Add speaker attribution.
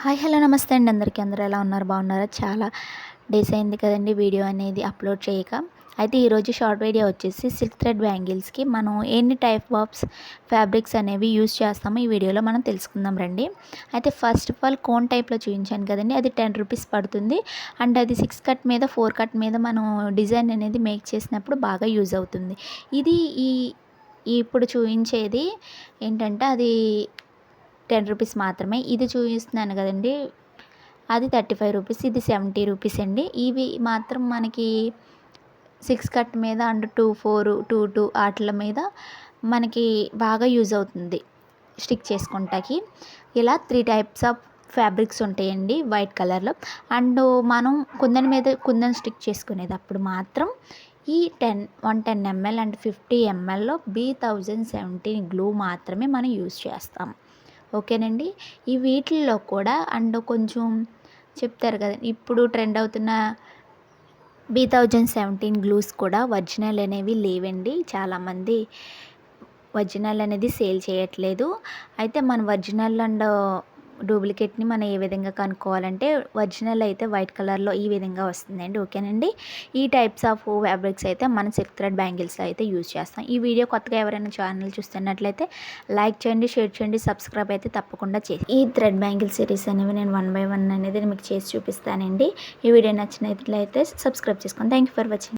Speaker 1: Hi hello నమస్తే అండి. అందరికీ అందరూ ఎలా ఉన్నారు? బాగున్నారా? చాలా డేస్ అయింది కదండి వీడియో అనేది అప్లోడ్ చేయక. అయితే ఈరోజు షార్ట్ వీడియో వచ్చేసి సిల్క్ థ్రెడ్ బ్యాంగిల్స్కి మనం ఎన్ని టైప్ ఆఫ్ ఫ్యాబ్రిక్స్ అనేవి యూస్ చేస్తామో ఈ వీడియోలో మనం తెలుసుకుందాం రండి. అయితే ఫస్ట్ ఆఫ్ ఆల్ కోన్ టైప్లో చూపించాను కదండి. అది టెన్ రూపీస్ పడుతుంది. అండ్ అది సిక్స్ కట్ మీద ఫోర్ కట్ మీద మనం డిజైన్ అనేది మేక్ చేసినప్పుడు బాగా యూజ్ అవుతుంది. ఇది ఈ ఇప్పుడు చూపించేది ఏంటంటే అది టెన్ రూపీస్ మాత్రమే. ఇది చూపిస్తున్నాను కదండి. అది థర్టీ ఫైవ్ రూపీస్ ఇది సెవెంటీ రూపీస్ అండి. ఇవి మాత్రం మనకి సిక్స్ కట్ మీద and two four two two వాటిల మీద మనకి బాగా యూజ్ అవుతుంది స్టిక్ చేసుకుంటాకి. ఇలా త్రీ టైప్స్ ఆఫ్ ఫ్యాబ్రిక్స్ ఉంటాయండి వైట్ కలర్లో. అండ్ మనం కుందన్ మీద కుందన్ స్టిక్ చేసుకునేది అప్పుడు మాత్రం ఈ ten one ten ML and fifty ఎంఎల్లో B thousand seventeen glue మాత్రమే మనం యూజ్ చేస్తాం. ఓకేనండి? ఈ వీటిల్లో కూడా అండ్ కొంచెం చెప్తారు కదా ఇప్పుడు ట్రెండ్ అవుతున్న బీ థౌజండ్ సెవెంటీన్ గ్లూస్ కూడా ఒరిజినల్ అనేవి లేవండి. చాలామంది ఒరిజినల్ అనేది సేల్ చేయట్లేదు. అయితే మన ఒరిజినల్ అండ్ డూప్లికేట్ని మనం ఏ విధంగా కనుక్కోవాలంటే ఒరిజినల్ అయితే వైట్ కలర్లో ఈ విధంగా వస్తుందండి. ఓకేనండి? ఈ టైప్స్ ఆఫ్ ఫ్యాబ్రిక్స్ అయితే మనం సిల్క్ థ్రెడ్ బ్యాంగిల్స్ అయితే యూజ్ చేస్తాం. ఈ వీడియో కొత్తగా ఎవరైనా ఛానల్ చూస్తున్నట్లయితే లైక్ చేయండి షేర్ చేయండి సబ్స్క్రైబ్ అయితే తప్పకుండా చేసి ఈ థ్రెడ్ బ్యాంగిల్ సిరీస్ అనేవి నేను వన్ బై వన్ అనేది మీకు చేసి చూపిస్తానండి. ఈ వీడియో నచ్చినట్లయితే సబ్స్క్రైబ్ చేసుకోండి థ్యాంక్ యూ ఫర్ వాచింగ్.